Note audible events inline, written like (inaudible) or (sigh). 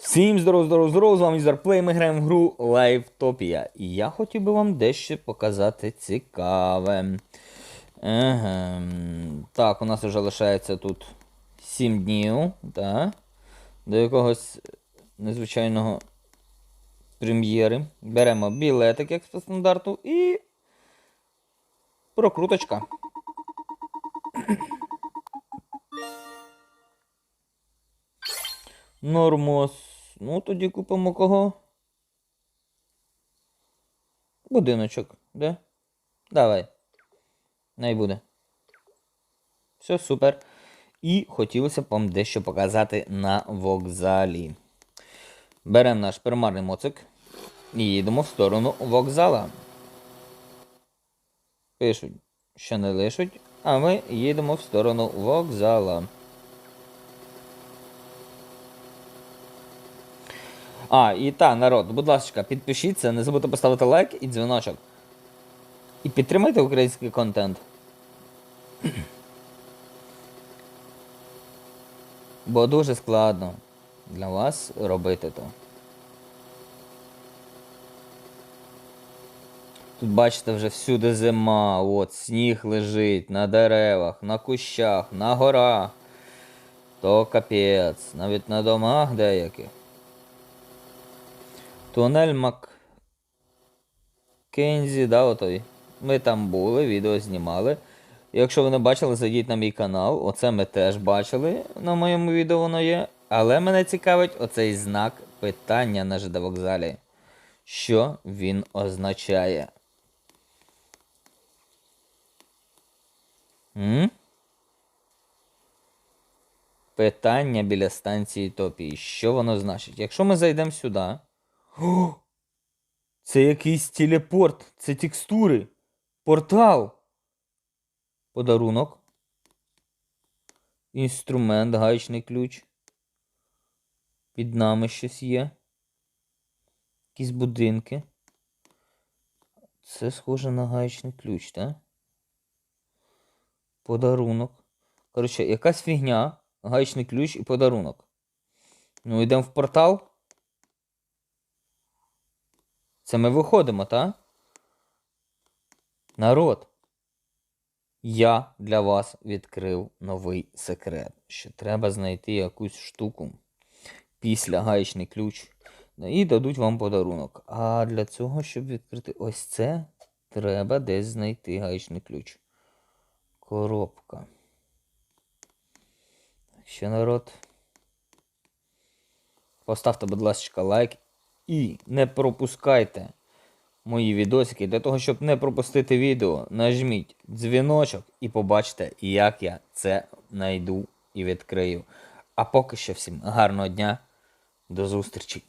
Всім здоров, здоров, здоров, з вами Зарплей, ми граємо в гру Лайфтопія. І я хотів би вам дещо показати цікаве. Ага. Так, у нас вже лишається тут 7 днів, да? до якогось незвичайного прем'єри. Беремо білетик, як по стандарту, і прокруточка. Нормос. Ну, тоді купимо кого? Будиночок, де? Давай. Най буде. Все, супер. І хотілося б вам дещо показати на вокзалі. Беремо наш примарний моцик і їдемо в сторону вокзала. Пишуть, що не лишуть, а ми їдемо в сторону вокзала. А, і та, народ, будь ласка, підпишіться, не забудьте поставити лайк і дзвіночок. І підтримайте український контент. (clears throat) Бо дуже складно для вас робити то. Тут бачите вже всюди зима, от сніг лежить на деревах, на кущах, на горах. То капець, навіть на домах деяких. Тунель Маккензі, да, отой. Ми там були, відео знімали. Якщо ви не бачили, зайдіть на мій канал. Оце ми теж бачили. На моєму відео воно є. Але мене цікавить оцей знак питання на ЖД вокзалі. Що він означає? М? Питання біля станції Топії. Що воно значить? Якщо ми зайдемо сюди. О! (gasps) Це якийсь телепорт, це текстури. Портал. Подарунок. Інструмент, гаечний ключ. Під нами щось є. Якісь будинки. Це схоже на гаечний ключ, так? Подарунок. Коротше, якась фігня, гаечний ключ і подарунок. Ну, йдемо в портал. Це ми виходимо, та? Народ. Я для вас відкрив новий секрет, що треба знайти якусь штуку після гаєчний ключ. І дадуть вам подарунок. А для цього, щоб відкрити ось це, треба десь знайти гаєчний ключ. Коробка. Так що, народ. Поставте, будь ласка, лайк. І не пропускайте мої відосики. Для того, щоб не пропустити відео, нажміть дзвіночок і побачите, як я це знайду і відкрию. А поки що всім гарного дня. До зустрічі